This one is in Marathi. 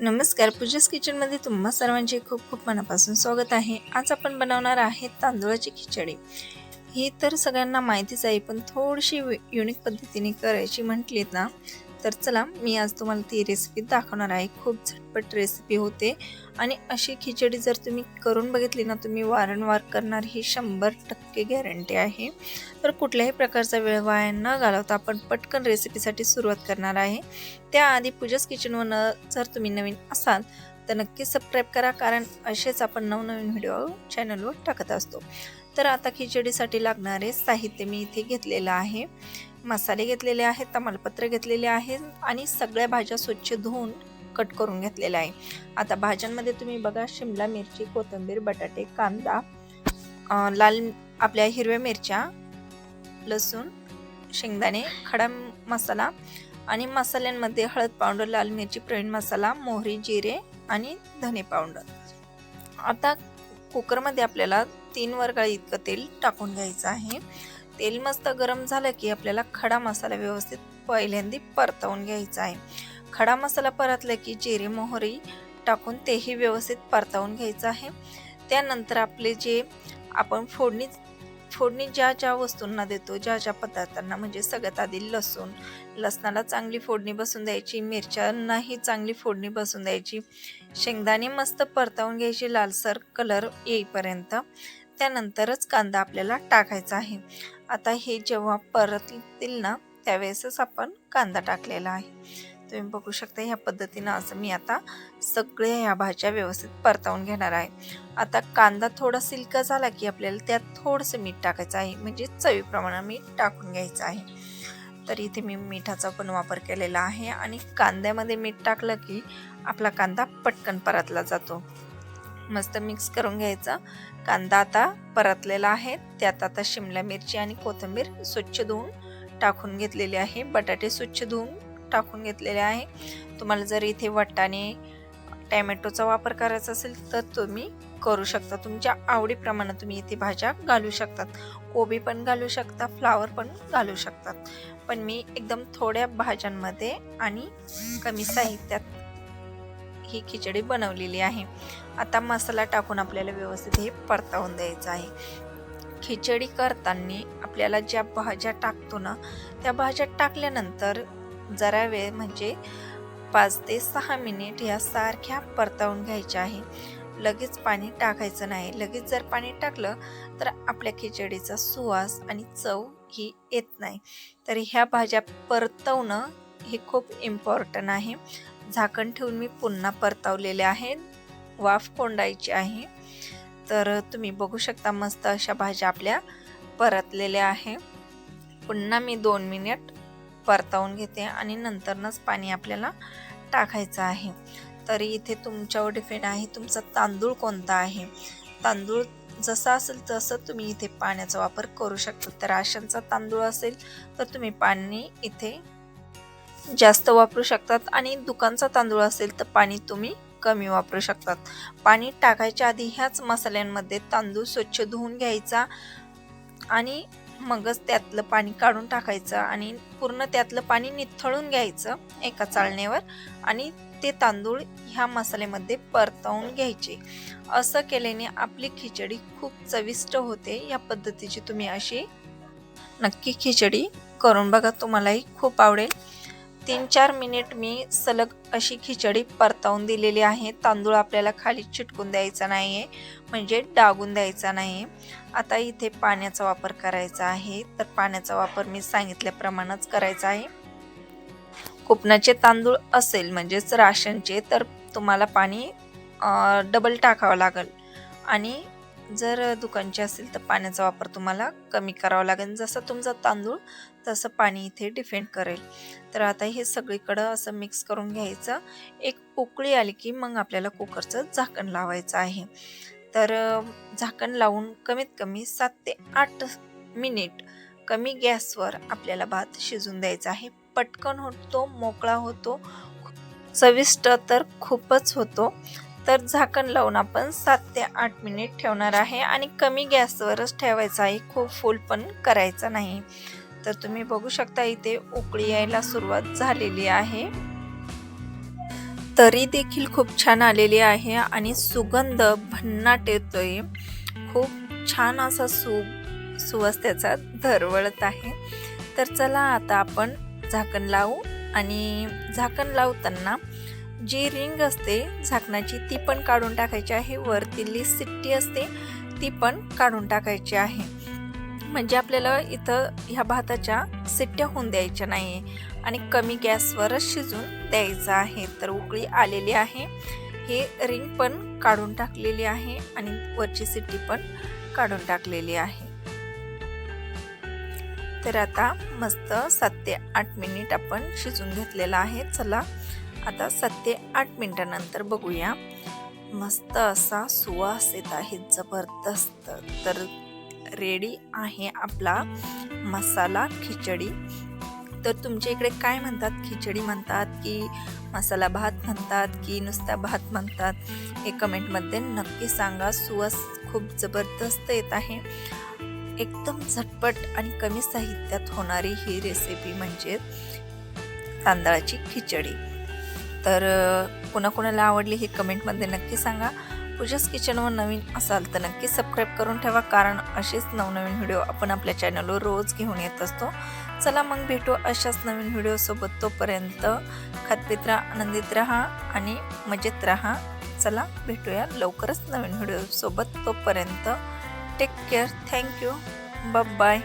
नमस्कार पूजस किचनमध्ये तुम्हा सर्वांचे खूप खूप मनापासून स्वागत आहे. आज आपण बनवणार आहे तांदूळाची खिचडी. ही तर सगळ्यांना माहितीच आहे पण थोडीशी युनिक पद्धतीने करायची म्हटलीत ना तर चला मी आज तुम्हाला ती रेसिपी दाखवणार आहे. खूप झटपट रेसिपी होते. आणि अशी खिचडी जर तुम्ही करून बघितली ना तुम्ही वारंवार करणार ही शंभर टक्के गॅरंटी आहे. तर कुठल्याही प्रकारचा वेळ वाया न घालवता आपण पटकन रेसिपीसाठी सुरुवात करणार आहे. त्याआधी पूजस किचनवर जर तुम्ही नवीन असाल तर नक्की सबस्क्राईब करा कारण असेच आपण नवनवीन व्हिडिओ चॅनलवर टाकत असतो. तर आता खिचडीसाठी लागणारे साहित्य मी इथे घेतलेलं आहे. मसाले घेतलेले आहेत तमालपत्र घेतलेले आहे आणि सगळ्या भाज्या स्वच्छ धुवून कट करून घेतलेल्या आहे. आता भाज्यांमध्ये तुम्ही बघा शिमला मिरची कोथिंबीर बटाटे कांदा लाल आपल्या हिरव्या मिरच्या लसूण शेंगदाणे खडा मसाला आणि मसाल्यांमध्ये हळद पावडर लाल मिरची प्रवीण मसाला मोहरी जिरे आणि धने पावडर. आता कुकरमध्ये आपल्याला तीन वरगाळी इतकं तेल टाकून घ्यायचं आहे. तेल मस्त गरम झालं की आपल्याला खडा मसाला व्यवस्थित पहिल्यांदा परतवून घ्यायचा आहे. खडा मसाला परतला की जिरे मोहरी टाकून तेही व्यवस्थित परतवून घ्यायचं आहे. त्यानंतर आपले जे आपण फोडणी फोडणी ज्या ज्या वस्तूंना देतो ज्या ज्या पदार्थांना म्हणजे सगळ्यात आधी लसूण. लसणाला चांगली फोडणी बसून द्यायची मिरच्यांनाही चांगली फोडणी बसून द्यायची. शेंगदाणे मस्त परतवून घ्यायची लालसर कलर येईपर्यंत. त्यानंतरच कांदा आपल्याला टाकायचा आहे. आता हे जेव्हा परततील ना त्यावेळेसच आपण कांदा टाकलेला आहे. तुम्ही बघू शकता ह्या पद्धतीनं असं मी आता सगळ्या ह्या भाज्या व्यवस्थित परतावून घेणार आहे. आता कांदा थोडा सिल्का झाला की आपल्याला त्यात थोडंसं मीठ टाकायचं आहे. म्हणजे चवीप्रमाणे मीठ टाकून घ्यायचं आहे. तर इथे मी मिठाचा पण वापर केलेला आहे आणि कांद्यामध्ये मीठ टाकलं की आपला कांदा पटकन परतला जातो. मस्त मिक्स करून घ्यायचा. कांदा आता परतलेला आहे. त्यात आता शिमला मिरची आणि कोथिंबीर स्वच्छ धुवून टाकून घेतलेली आहे. बटाटे स्वच्छ धुवून टाकून घेतलेले आहे. तुम्हाला जर इथे वटाणे टॅमॅटोचा वापर करायचा असेल तर तुम्ही करू शकता. तुमच्या आवडीप्रमाणे तुम्ही इथे भाज्या घालू शकतात. कोबी पण घालू शकता फ्लावर पण घालू शकतात. पण मी एकदम थोड्या भाज्यांमध्ये आणि कमी साहित्यात ही खिचडी बनवलेली आहे. आता मसाला टाकून आपल्याला व्यवस्थित हे परतावून द्यायचं आहे. खिचडी करताना आपल्याला ज्या भाज्या टाकतो ना त्या भाज्या टाकल्यानंतर जरा वेळ म्हणजे पाच ते सहा मिनिट ह्या सारख्या परतावून घ्यायच्या आहे. लगेच पाणी टाकायचं नाही. लगेच जर पाणी टाकलं तर आपल्या खिचडीचा सुवास आणि चव ही येत नाही. तर ह्या भाज्या परतवणं हे खूप इम्पॉर्टंट आहे. झाकण ठेवून मी पुन्हा परतावलेले आहे. वाफ कोंडायची आहे. तर तुम्ही बघू शकता मस्त अशा भाज्या आपल्या परतलेल्या आहे. पुन्हा मी दोन मिनिट परतावून घेते आणि नंतरनंच पाणी आपल्याला टाकायचं आहे. तरी इथे तुमच्यावर डिपेंड आहे तुमचा तांदूळ कोणता आहे? तांदूळ जसा असेल तसं तुम्ही इथे पाण्याचा वापर करू शकता. तर राशनचा तांदूळ असेल तर तुम्ही पाणी इथे जास्त वापरू शकतात आणि दुकानचा तांदूळ असेल तर पाणी तुम्ही कमी वापरू शकतात. पाणी टाकायच्या आधी ह्याच मसाल्यांमध्ये तांदूळ स्वच्छ धुवून घ्यायचा आणि मगच त्यातलं पाणी काढून टाकायचं आणि पूर्ण त्यातलं पाणी निथळून घ्यायचं एका चाळण्यावर आणि ते तांदूळ ह्या मसाल्यामध्ये परतवून घ्यायचे. असं केल्याने आपली खिचडी खूप चविष्ट होते. या पद्धतीची तुम्ही अशी नक्की खिचडी करून बघा. तुम्हालाही खूप आवडेल. तीन चार मिनिट मी सलग अशी खिचडी परतावून दिलेली आहे. तांदूळ आपल्याला खाली चिटकून द्यायचा नाही आहे म्हणजे डागून द्यायचा नाही आहे आता इथे पाण्याचा वापर करायचा आहे. तर पाण्याचा वापर मी सांगितल्याप्रमाणेच करायचा आहे. कुपनाचे तांदूळ असेल म्हणजेच राशनचे तर तुम्हाला पाणी डबल टाकावं लागेल. आणि जर दुकानची असेल तर पाण्याचा वापर तुम्हाला कमी करावा लागेल. जसं तुमचा तांदूळ तसं पाणी इथे डिफेंड करेल. तर आता हे सगळीकडं असं मिक्स करून घ्यायचं. एक उकळी आली की मग आपल्याला कुकरचं झाकण लावायचं आहे. तर झाकण लावून कमीत कमी सात ते आठ मिनिट कमी गॅसवर आपल्याला भात शिजून द्यायचा आहे. पटकन होतो मोकळा होतो. चविष्ट तर खूपच होतो. तर झाकण लावून आपण सात ते आठ मिनिट ठेवणार आहे. आणि कमी गॅसवरच ठेवायचं आहे. खूप फुल पण करायचं नाही. तर तुम्ही बघू शकता इथे उकळी यायला सुरुवात झालेली आहे. तरी देखील खूप छान आलेली आहे आणि सुगंध भन्नाट येतोय. खूप छान असा सु सुवास त्याचा दरवळत आहे. तर चला आता आपण झाकण लावू. आणि झाकण लावताना जी रिंग असते झाकणाची ती पण काढून टाकायची आहे. वरतीली सिट्टी असते ती पण काढून टाकायची आहे. म्हणजे आपल्याला इथं ह्या भाताच्या सिट्ट्या होऊन द्यायच्या नाही आणि कमी गॅसवरच शिजून द्यायचं आहे. तर उकळी आलेली आहे. हे रिंग पण काढून टाकलेली आहे आणि वरची सिट्टी पण काढून टाकलेली आहे. तर आता मस्त सात ते आठ मिनिट आपण शिजून घेतलेलं आहे. चला आता सात ते आठ मिनटानंतर बघूया. मस्त असा सुवास येत आहे जबरदस्त. तर रेडी आहे आपला मसाला खिचडी. तर तुमच्या इकडे काय म्हणतात? खिचडी म्हणतात की मसाला भात म्हणतात की नुसता भात म्हणतात? हे कमेंटमध्ये नक्की सांगा. सुवास खूप जबरदस्त येत आहे. एकदम झटपट आणि कमी साहित्यात होणारी ही रेसिपी म्हणजे तांदळाची खिचडी. तर कोणाकोणाला आवडली हे कमेंटमध्ये नक्की सांगा. पूजाच किचनवर नवीन असाल तर नक्की सबस्क्राईब करून ठेवा कारण असेच नवनवीन व्हिडिओ आपण आपल्या चॅनलवर रोज घेऊन येत असतो. चला मग भेटू अशाच नवीन व्हिडिओसोबत. तोपर्यंत खातपित राहा आनंदित राहा आणि मजेत राहा. चला भेटूया लवकरच नवीन व्हिडिओसोबत. तोपर्यंत टेक केअर थँक्यू बाय